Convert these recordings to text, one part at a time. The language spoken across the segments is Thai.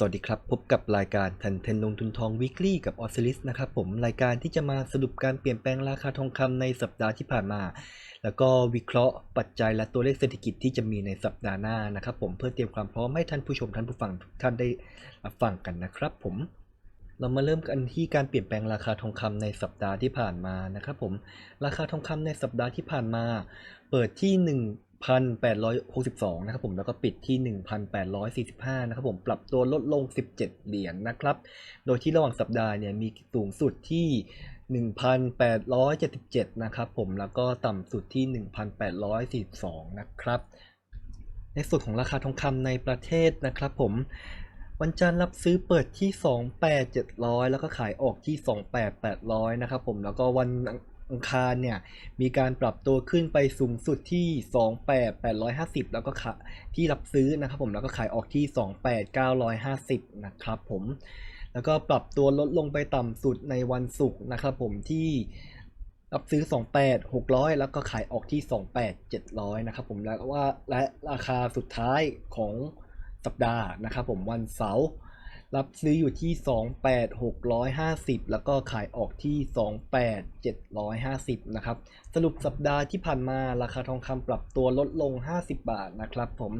สวัสดีครับ พบกับรายการทันเทนลงทุนทองวีคลี่กับออสซิลิสนะครับผมรายการที่จะมาสรุปการเปลี่ยนแปลงราคาทองคำในสัปดาห์ที่ผ่านมา แล้วก็วิเคราะห์ปัจจัยและตัวเลขเศรษฐกิจที่จะมีในสัปดาห์หน้านะครับผมเพื่อเตรียมความพร้อมให้ท่านผู้ชมท่านผู้ฟังทุกท่านได้รับฟังกันนะครับผมเรามาเริ่มกันที่การเปลี่ยนแปลงราคาทองคำในสัปดาห์ที่ผ่านมานะครับผมราคาทองคำในสัปดาห์ที่ผ่านมา เปิดที่ 1,862 นะครับผมแล้วก็ปิดที่ 1,845 นะครับผมปรับตัวลดลง 17 เหรียญนะครับ โดยที่ระหว่างสัปดาห์เนี่ยมีสูงสุดที่ 1,877 นะครับผมแล้วก็ต่ำสุดที่ 1,842 นะครับ ในส่วนของราคาทองคำในประเทศนะครับผมวันจันทร์รับซื้อเปิดที่ 28,700 แล้วก็ขายออกที่ 28,800 นะครับผม แล้วก็วัน อังคารเนี่ยมีการปรับตัวขึ้นไปสูงสุดที่ 28,850 แล้วก็ขที่รับซื้อนะครับผมแล้วก็ขายออกที่ 28,950 นะครับผม แล้วก็ปรับตัวลดลงไปต่ำสุดในวันศุกร์นะครับผมที่รับซื้อ 28 600 แล้วก็ขายออกที่ 28 700 นะครับผมแล้วว่าและราคาสุดท้ายของสัปดาห์นะครับผมวันเสาร์ รับซื้ออยู่ที่ 28 650 แล้วก็ขายออกที่ 28 750 นะครับ สรุปสัปดาห์ที่ผ่านมาราคาทองคำปรับตัวลดลง 50 บาทนะครับผม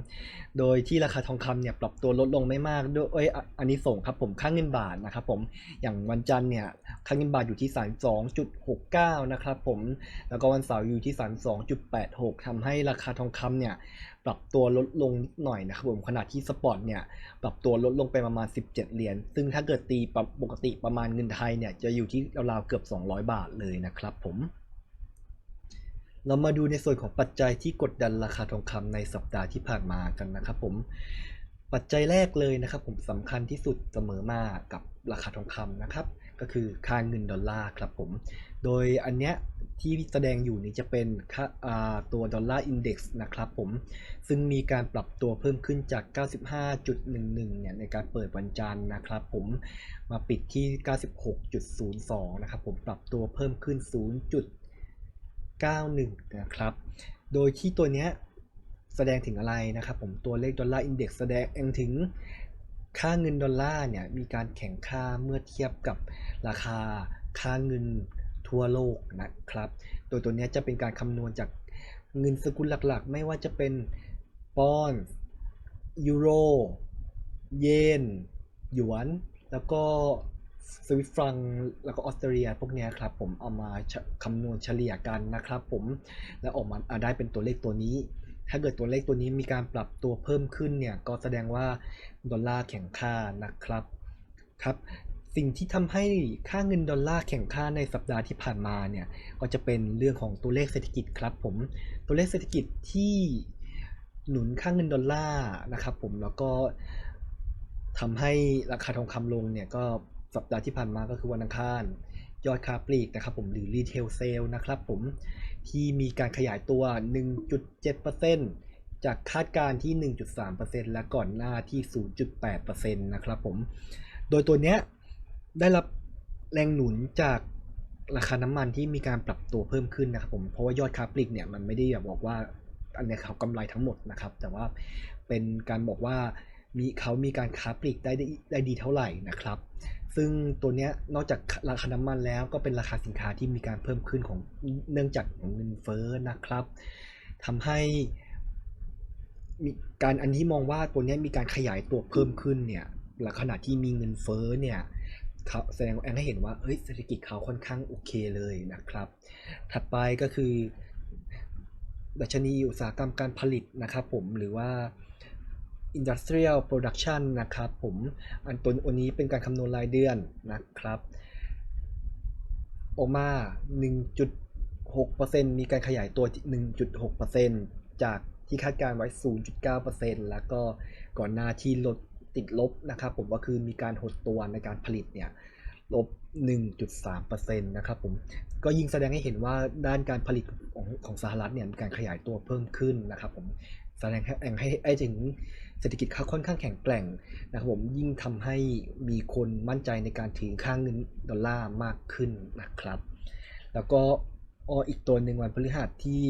โดยที่ราคาทองคำเนี่ยปรับตัวลดลงไม่มากด้วยเอ้ยอันนี้ส่งครับผมค่าเงินบาทนะครับผม อย่างวันจันทร์เนี่ยค่าเงินบาทอยู่ที่ 32.69 นะครับผม แล้วก็วันเสาร์อยู่ที่ 32.86ทำให้ราคาทองคำเนี่ย ปรับตัวลดลงนิดหน่อยนะครับผมขณะที่สปอร์ตเนี่ยปรับตัวลดลงไปประมาณ 17 เหรียญซึ่งถ้าเกิดตีปกติประมาณเงินไทยเนี่ยจะอยู่ที่ราวๆเกือบ 200 บาทเลยนะครับผมเรามาดูในส่วนของปัจจัยที่กดดันราคาทองคำในสัปดาห์ที่ผ่านมากันนะครับผมปัจจัยแรกเลยนะครับผมสำคัญที่สุดเสมอมากับราคาทองคำนะครับ ก็คือค่าเงินดอลลาร์ครับผม โดยอันเนี้ยที่แสดงอยู่นี้จะเป็นค่าตัวดอลลาร์อินเด็กซ์นะครับผม ซึ่งมีการปรับตัวเพิ่มขึ้นจาก 95.11 เนี่ยในการเปิดวันจันทร์นะครับผม มาปิดที่ 96.02 นะครับผม ปรับตัวเพิ่มขึ้น 0.91 นะครับ โดยที่ตัวเนี้ยแสดงถึงอะไรนะครับผม ตัวเลขดอลลาร์อินเด็กซ์แสดงถึง ค่าเงินดอลลาร์เนี่ยมีการแข่งค่าเมื่อเทียบกับราคาค่าเงินทั่วโลกนะครับโดยตัวนี้จะเป็นการคำนวณจากเงินสกุลหลักๆ ไม่ว่าจะเป็นปอนด์ยูโร เยน หยวน แล้วก็สวิตฟรัง แล้วก็ออสเตรเลียพวกนี้ครับผมเอามาคำนวณเฉลี่ยกันนะครับผม แล้วออกมาได้เป็นตัวเลขตัวนี้ ถ้าเกิดตัวเลขตัวนี้มีการปรับตัวเพิ่มขึ้นเนี่ย ก็แสดงว่าดอลลาร์แข็งค่านะครับ ครับ สิ่งที่ทำให้ค่าเงินดอลลาร์แข็งค่าในสัปดาห์ที่ผ่านมาเนี่ย ก็จะเป็นเรื่องของตัวเลขเศรษฐกิจครับผม ตัวเลขเศรษฐกิจที่หนุนค่าเงินดอลลาร์นะครับผม แล้วก็ทำให้ราคาทองคำลงเนี่ยก็สัปดาห์ที่ผ่านมาก็คือวันอังคาร ยอดค้าปลีกนะครับผมหรือรีเทลเซลนะครับผมที่มีการขยายตัว 1.7%จากคาดการณ์ที่ 1.3%และก่อนหน้าที่ 0.8%นะครับผม โดยตัวเนี้ยได้รับแรงหนุนจากราคาน้ำมันที่มีการปรับตัวเพิ่มขึ้นนะครับผม เพราะว่ายอดค้าปลีกเนี่ยมันไม่ได้แบบบอกว่าอันเนี้ยเขากำไรทั้งหมดนะครับ แต่ว่าเป็นการบอกว่า มีเขามีการค้าปลีกได้ได้ได้ดีเท่าไหร่นะครับ ซึ่งตัวเนี้ยนอกจากราคาน้ำมันแล้วก็เป็นราคาสินค้าที่มีการเพิ่มขึ้นของเนื่องจากเงินเฟ้อนะครับทำให้มีการอันที่มองว่าตัวเนี้ยมีการขยายตัวเพิ่มขึ้นเนี่ยและขณะที่มีเงินเฟ้อเนี่ยเขาแสดงแองให้เห็นว่าเฮ้ยเศรษฐกิจเขาค่อนข้างโอเคเลยนะครับ ถัดไปก็คือ ดัชนีอุตสาหกรรมการผลิตนะครับผมหรือว่า industrial production นะครับผมอันตัวอันนี้เป็นการคำนวณรายเดือนนะครับ ออกมา 1.6%มีการขยายตัว 1.6%จากที่คาดการไว้ 0.9%แล้วก็ก่อนหน้าที่ลดติดลบนะครับผมก็คือมีการหดตัวในการผลิตเนี่ยลบ 1.3%นะครับผมก็ยิ่งแสดงให้เห็นว่าด้านการผลิตของของสหรัฐเนี่ยมีการขยายตัวเพิ่มขึ้นนะครับผมแสดงให้ให้ถึง เศรษฐกิจเขาค่อนข้างแข็งแกร่งนะครับผมยิ่งทำให้มีคนมั่นใจในการถือค่างเงินดอลลาร์มากขึ้นนะครับ แล้วก็ออีกตัวหนึ่งวันพฤหัสที่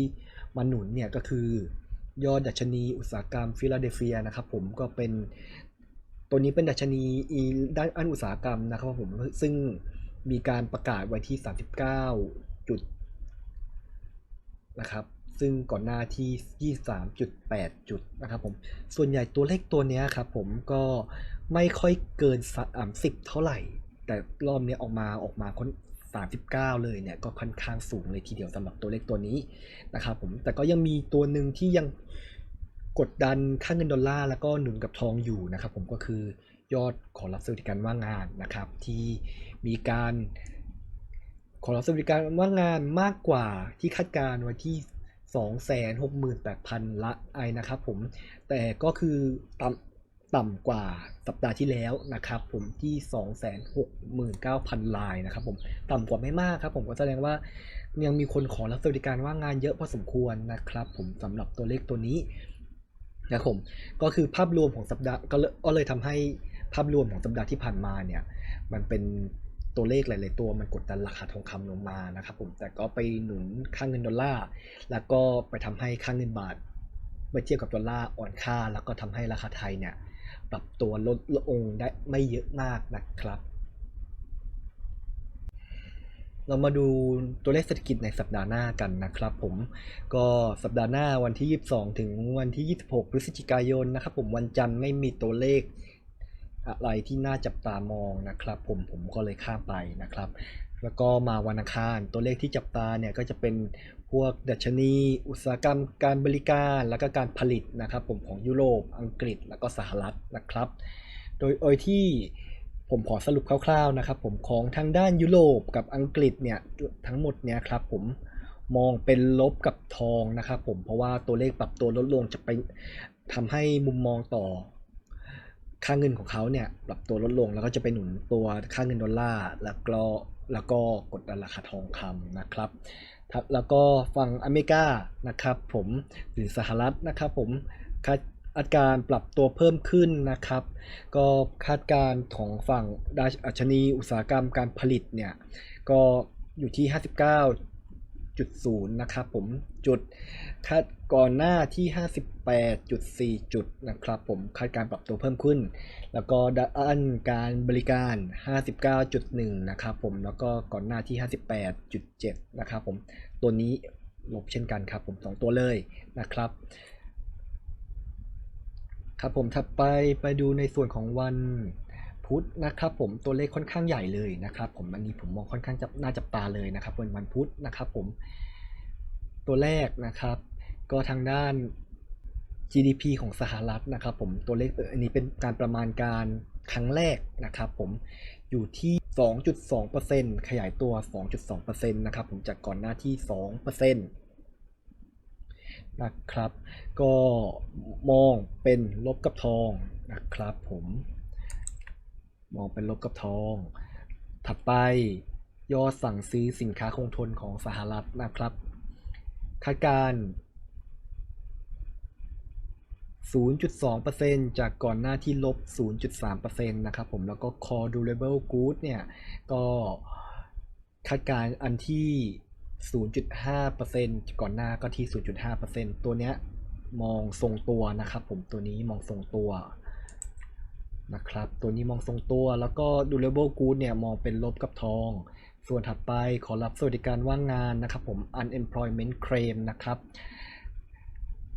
มาหนุนเนี่ยก็คือยอดดัชนีอุตสาหกรรมฟิลาเดลเฟียนะครับผมก็เป็นตัวนี้เป็นดัชนีอีด้านอันอุตสาหกรรมนะครับผมซึ่งมีการประกาศไว้ที่ 39จุดนะครับ ซึ่งก่อนหน้าที่ 23.8 จุดนะครับผมส่วนใหญ่ตัวเลขตัวนี้ครับผมก็ไม่ค่อยเกิน30เท่าไหร่ แต่รอบนี้ออกมาออกมาค่อน39 เลยเนี่ยก็ค่อนข้างสูงเลยทีเดียวสำหรับตัวเลขตัวนี้นะครับผมแต่ก็ยังมีตัวหนึ่งที่ยังกดดันค่าเงินดอลลาร์แล้วก็หนุนกับทองอยู่นะครับผมก็คือยอดขอรับสวัสดิการว่างงานนะครับ ที่มีการขอรับสวัสดิการว่างงานมากกว่าที่คาดการณ์ไว้ที่ 268,000 ละไอนะครับผม แต่ก็คือต่ำต่ำกว่าสัปดาห์ที่แล้วนะครับผมที่ 269,000 ลายนะครับผม ต่ำกว่าไม่มากครับผมก็แสดงว่ายังมีคนขอรับสวัสดิการว่างงานเยอะพอสมควรนะครับผมสำหรับตัวเลขตัวนี้นะครับผมก็คือภาพรวมของสัปดาห์ก็เลยก็เลยทำให้ภาพรวมของสัปดาห์ที่ผ่านมาเนี่ย มันเป็น ตัวเลขหลาย ๆ ตัวมันกดดันราคาทองคำลงมานะครับผมแต่ก็ไปหนุนค่าเงินดอลลาร์แล้วก็ไปทำให้ค่าเงินบาทเมื่อเทียบกับดอลลาร์อ่อนค่า แล้วก็ทำให้ราคาไทยเนี่ยปรับตัวลดลงได้ไม่เยอะมากนะครับ เรามาดูตัวเลขเศรษฐกิจในสัปดาห์หน้ากันนะครับผมก็สัปดาห์หน้าวันที่ 22 ถึงวันที่ 26 พฤศจิกายนนะครับผมวันจันทร์ไม่มีตัวเลข อะไรที่น่าจับตามองนะครับ ผมผมก็เลยข้ามไปนะครับ แล้วก็มาวันอังคารตัวเลขที่จับตาเนี่ยก็จะเป็นพวกดัชนี อุตสาหกรรมการบริการแล้วก็การผลิตนะครับ ผมของยุโรปอังกฤษแล้วก็สหรัฐนะครับ โดยโดยที่ผมขอสรุปคร่าวๆนะครับ ผมของทางด้านยุโรปกับอังกฤษเนี่ยทั้งหมดเนี่ยครับผมมองเป็นลบกับทองนะครับ ผมเพราะว่าตัวเลขปรับตัวลดลงจะไปทำให้มุมมองต่อ ค่าเงินของเขาเนี่ยปรับตัวลดลงแล้วก็จะไปหนุนตัวค่าเงินดอลลาร์แล้วก็แล้วก็กดดันราคาทองคำนะครับแล้วก็ฝั่งอเมริกานะครับ ผมหรือสหรัฐนะครับผมคาดอาการปรับตัวเพิ่มขึ้นนะครับ ก็คาดการณ์ของฝั่งดัชนีอุตสาหกรรมการผลิตเนี่ยก็อยู่ที่ 59.0 นะครับผม จุดคาดก่อนหน้าที่ 58.4 จุดนะครับผมคาดการปรับตัวเพิ่มขึ้น แล้วก็ด้านการบริการ 59.1 นะครับผมแล้วก็ก่อนหน้าที่ 58.7 นะครับผมตัวนี้ลบเช่นกันครับผมสองตัวเลยนะครับครับผมถัดไปไปดูในส่วนของวันพุธนะครับผมตัวเลขค่อนข้างใหญ่เลยนะครับผมอันนี้ผมมองค่อนข้างจับน่าจับตาเลยนะครับวันวันพุธนะครับผม ตัวแรกนะครับ ก็ทางด้าน GDP ของสหรัฐนะครับผมตัวเลขอันนี้เป็นการประมาณการครั้งแรกนะครับผมอยู่ที่ 2.2%ขยายตัว 2.2%นะครับผมจากก่อนหน้าที่ 2%นะครับ ก็มองเป็นลบกับทองนะครับผมมองเป็นลบกับทอง ถัดไปยอดสั่งซื้อสินค้าคงทนของสหรัฐนะครับ คาดการณ์0.2%จากก่อนหน้าที่ลบ 0.3%นะครับผม แล้วก็ core durable goods เนี่ย ก็คาดการ์อันที่ 0.5%ก่อนหน้าก็ที่ 0.5%ตัวเนี้ยมองทรงตัวนะครับผม ตัวนี้มองทรงตัวนะครับ ตัวนี้มองทรงตัว แล้วก็ durable good เนี่ย มองเป็นลบกับทอง ส่วนถัดไปขอรับสวัสดิการว่างงานนะครับผม unemployment claim นะครับ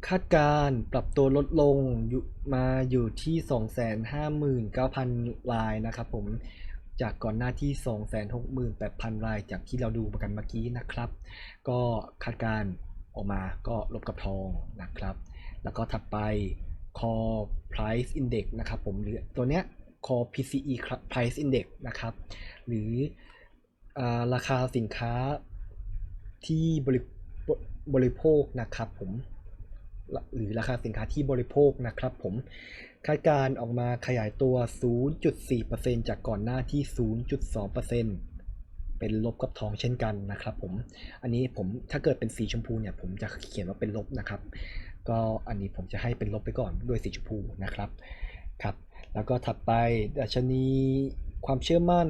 คาดการปรับตัวลดลงอยู่มาอยู่ที่ 259,000 รายนะครับผมจากก่อนหน้าที่ 268,000 ราย จากที่เราดูมากันเมื่อกี้นะครับ ก็คาดการออกมาก็ลบกับทองนะครับ แล้วก็ถัดไป core price index นะครับผมหรือตัวเนี้ย core PCE price index นะครับ หรือ ราคาสินค้าที่บริบริโภคนะครับผมหรือราคาสินค้าที่บริโภคนะครับผมคาดการณ์ออกมาขยายตัว 0.4%จากก่อนหน้าที่ 0.2%เป็นลบกับทองเช่นกันนะครับผม อันนี้ผมถ้าเกิดเป็นสีชมพูเนี่ยผมจะเขียนว่าเป็นลบนะครับ ก็อันนี้ผมจะให้เป็นลบไปก่อนด้วยสีชมพูนะครับครับ แล้วก็ถัดไปดัชนีความเชื่อมั่น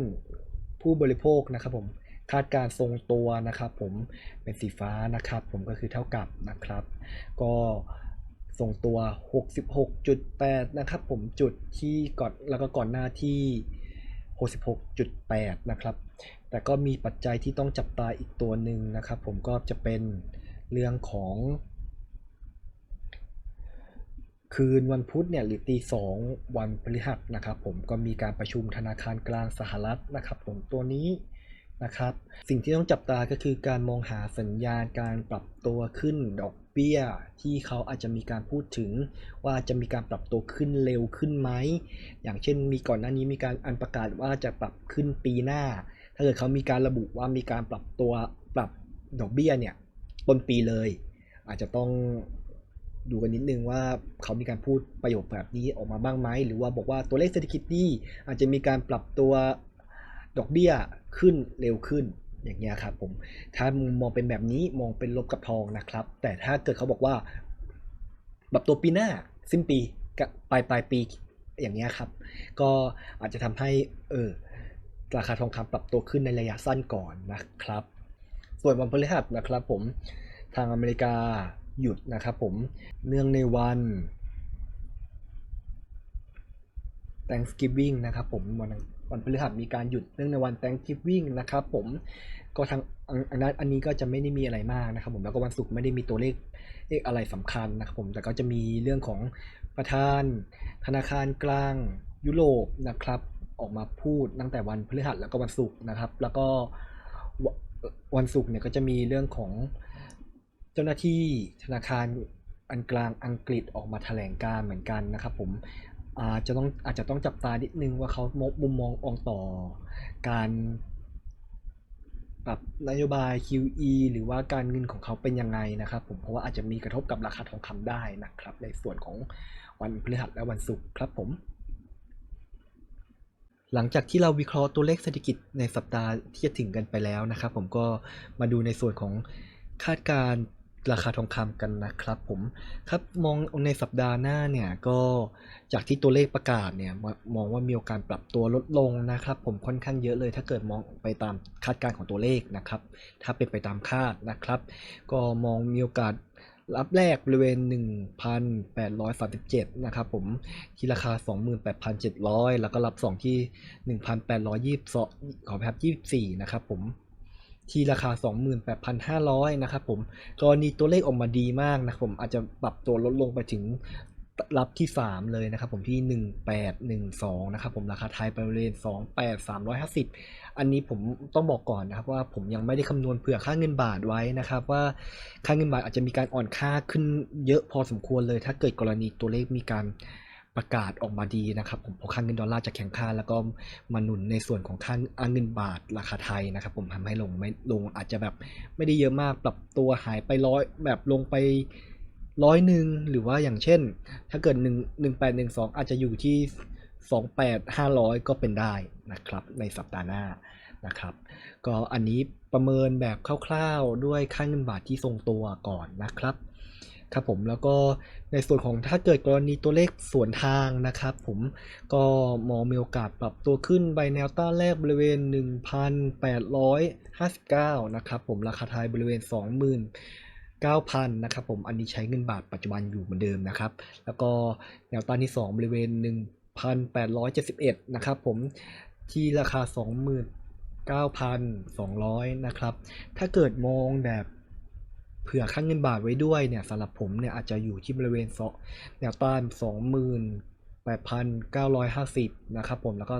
ผู้บริโภคนะครับผมคาดการทรงตัวนะครับผมเป็นสีฟ้านะครับผมก็คือเท่ากับนะครับ ก็ทรงตัว 66.8 นะครับผมจุดที่ก่อนแล้วก็ก่อนหน้าที่ 66.8 นะครับ แต่ก็มีปัจจัยที่ต้องจับตาอีกตัวหนึ่งนะครับ ผมก็จะเป็นเรื่องของ คืนวันพุธเนี่ยหรือตีสองวันพฤหัสนะครับผมก็มีการประชุมธนาคารกลางสหรัฐนะครับผมตัวนี้นะครับสิ่งที่ต้องจับตาก็คือการมองหาสัญญาณการปรับตัวขึ้นดอกเบี้ย ที่เขาอาจจะมีการพูดถึงว่าจะมีการปรับตัวขึ้นเร็วขึ้นไหม อย่างเช่นมีก่อนหน้านี้มีการอันประกาศว่าจะปรับขึ้นปีหน้า ถ้าเกิดเขามีการระบุว่ามีการปรับตัวปรับดอกเบี้ยเนี่ยต้นปีเลย อาจจะต้อง ดูกันนิดนึงว่าเขามีการพูดประโยคแบบนี้ออกมาบ้างไหมหรือว่าบอกว่าตัวเลขเศรษฐกิจดีอาจจะมีการปรับตัวดอกเบี้ยขึ้นเร็วขึ้นอย่างเงี้ยครับผมถ้ามมองเป็นแบบนี้มองเป็นลบกับทองนะครับ แต่ถ้าเกิดเขาบอกว่าปรับตัวปีหน้าสิ้นปีกับปลายปลายปีอย่างเงี้ยครับ ก็อาจจะทำให้เออราคาทองคำปรับตัวขึ้นในระยะสั้นก่อนนะครับ ส่วนวันพฤหัสนะครับผมทางอเมริกา หยุดนะครับผม เนื่องในวัน Thanksgiving นะครับผมวันวันพฤหัสมีการหยุดเนื่องในวัน Thanksgiving นะครับผมก็ทางอันอันนั้นอันนี้ก็จะไม่ได้มีอะไรมากนะครับผมแล้วก็วันศุกร์ไม่ได้มีตัวเลขเลขอะไรสำคัญนะครับผมแต่ก็จะมีเรื่องของประธาน ธนาคารกลางยุโรปนะครับ ออกมาพูดตั้งแต่วันพฤหัสแล้วก็วันศุกร์นะครับ แล้วก็วันศุกร์เนี่ยก็จะมีเรื่องของ จ้าหน้าที่ธนาคารอันกลางอังกฤษออกมาแถลงการเหมือนกันนะครับผมอาจจะต้องอาจจะต้องจับตานิดนึงว่าเขามองมุมมององต่อการปรับนโยบาย QE หรือว่าการเงินของเขาเป็นยังไงนะครับผมเพราะว่าอาจจะมีกระทบกับราคาทองคำได้นะครับ ในส่วนของวันพฤหัสและวันศุกร์ครับผมหลังจากที่เราวิเคราะห์ตัวเลขเศรษฐกิจในสัปดาห์ที่จะถึงกันไปแล้วนะครับ ผมก็มาดูในส่วนของคาดการณ์ ราคาทองคำกันนะครับผมครับมองในสัปดาห์หน้าเนี่ยก็จากที่ตัวเลขประกาศเนี่ยมองว่ามีโอกาสปรับตัวลดลงนะครับ ผมค่อนข้างเยอะเลย ถ้าเกิดมองไปตามคาดการณ์ของตัวเลขนะครับ ถ้าเป็นไปตามคาดนะครับ ก็มองมีโอกาสรับแรกบริเวณ 1,837 นะครับผมที่ราคา 28,700 แล้วก็รับ 2 ที่ 1,822ขอแพบ24 นะครับผม ที่ราคา 28,500 นะครับผมกรณีตัวเลขออกมาดีมากนะครับผมอาจจะปรับตัวลดลงไปถึงรับที่ 3 เลยนะครับผมที่ 1812 นะครับผมราคาไทยไปบริเวณ28,350 อันนี้ผมต้องบอกก่อนนะครับว่าผมยังไม่ได้คำนวณเผื่อค่าเงินบาทไว้นะครับว่าค่าเงินบาทอาจจะมีการอ่อนค่าขึ้นเยอะพอสมควรเลย ถ้าเกิดกรณีตัวเลขมีการ ประกาศออกมาดีนะครับผมเพราะค่าเงินดอลลาร์จะแข็งค่า แล้วก็มาหนุนในส่วนของค่าเงินบาทราคาไทยนะครับผมทำให้ลงไม่ลงอาจจะแบบไม่ได้เยอะมากปรับตัวหายไปร้อยแบบลงไปร้อยหนึ่งหรือว่าอย่างเช่น ถ้าเกิด1 1 8 1 2องอาจจะอยู่ที่28 500ก็เป็นได้นะครับในสัปดาห์หน้านะครับก็อันนี้ประเมินแบบคร่าวๆด้วยค่าเงินบาทที่ทรงตัวก่อนนะครับ ครับผมแล้วก็ในส่วนของถ้าเกิดกรณีตัวเลขสวนทางนะครับผมก็มองมีโอกาสปรับตัวขึ้นไปแนวต้านแรกบริเวณ 1,859 นะครับผมราคาไทยบริเวณ29,000 นะครับผม อันนี้ใช้เงินบาทปัจจุบันอยู่เหมือนเดิมนะครับ แล้วก็แนวต้านที่ 2 บริเวณ 1,871 นะครับผม ที่ราคา 29,200 นะครับ ถ้าเกิดมองแบบ เผื่อค่างเงินบาทไว้ด้วยเนี่ยสำหรับผมเนี่ยอาจจะอยู่ที่บริเวณสองแนวต้าน 28,950 นะครับผมแล้วก็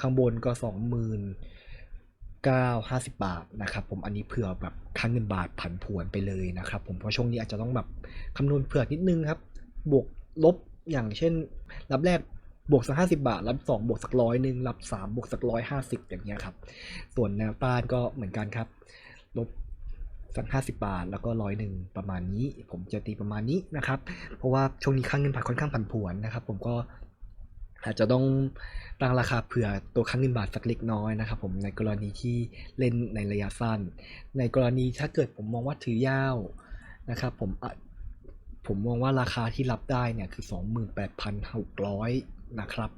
ข้างบนก็ 29,50 บาทนะครับผมอันนี้เผื่อแบบค่างเงินบาทผันผวนไปเลยนะครับผมเพราะช่วงนี้อาจจะต้องแบบคำนวณเผื่อนิดนึงครับ บวกลบอย่างเช่น รับแรกบวกสักห้าสิบาท รับสองบวกสักร้อยหนึ่งรับสามบวกสักร้อยห้าสิบอย่างเงี้ยครับ ส่วนแนวต้านก็เหมือนกันครับ ลบ สักห้าสิบาท แล้วก็ร้อยหนึ่งประมาณนี้ ผมจะตีประมาณนี้นะครับ เพราะว่าช่วงนี้ค่างเงินบาทค่อนข้างผันผวนนะครับ ผมก็อาจจะต้องตั้งราคาเผื่อตัวค่างเงินบาทสักเล็กน้อยนะครับ ผมในกรณีที่เล่นในระยะสั้น ในกรณีถ้าเกิดผมมองว่าถือยาวนะครับ ผมผมมองว่าราคาที่รับได้เนี่ยคือ 28,600 นะครับ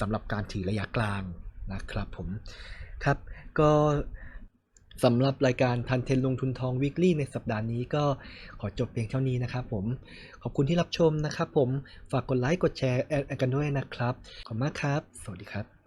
สำหรับการถือระยะกลางนะครับผมครับก็ สำหรับรายการทันเทนลงทุนทองวิกฤตในสัปดาห์นี้ก็ขอจบเพียงเท่านี้นะครับผม ขอบคุณที่รับชมนะครับผม ฝากกดไลค์ กดแชร์แอดกันด้วยนะครับ ขอบคุณมากครับ สวัสดีครับ